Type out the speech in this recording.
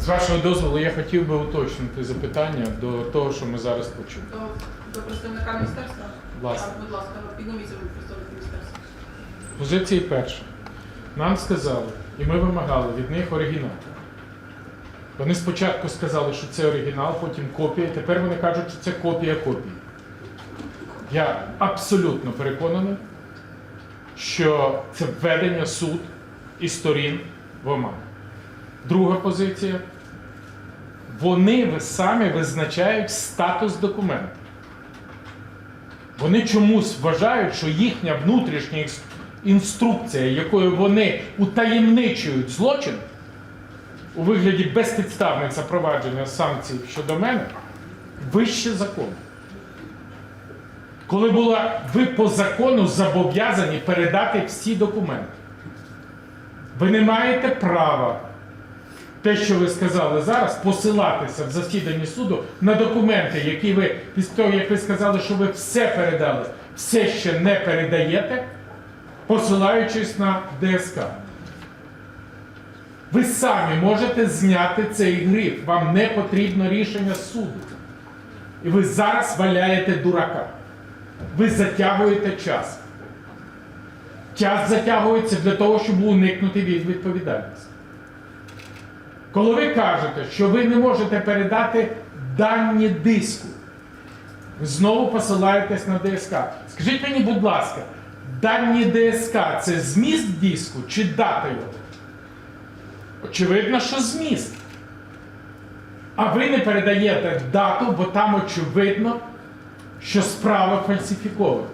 З вашого дозволу я хотів би уточнити запитання до того, що ми зараз почули. До, до представника міністерства? Будь ласка. Так, будь ласка, підніміться ви представник міністерства. Позиції перша. Нам сказали, і ми вимагали від них оригінал. Вони спочатку сказали, що це оригінал, потім копія, тепер вони кажуть, що це копія копії. Я абсолютно переконаний, що це введення суд і сторін в оману. Друга позиція. Вони самі визначають статус документу. Вони чомусь вважають, що їхня внутрішня інструкція, якою вони утаємничують злочин у вигляді безпідставних запровадження санкцій щодо мене, вище закону. Коли була ви по закону зобов'язані передати всі документи. Ви не маєте права те, що ви сказали зараз, посилатися в засіданні суду на документи, які ви після того, як ви сказали, що ви все передали, все ще не передаєте, посилаючись на ДСК. Ви самі можете зняти цей гриф. Вам не потрібно рішення суду. І ви зараз валяєте дурака. Ви затягуєте час. Час затягується для того, щоб уникнути від відповідальності. Коли ви кажете, що ви не можете передати дані диску, знову посилаєтесь на ДСК. Скажіть мені, будь ласка, дані ДСК це зміст диску чи дата його? Очевидно, що зміст. А ви не передаєте дату, бо там очевидно, що справа фальсифікована.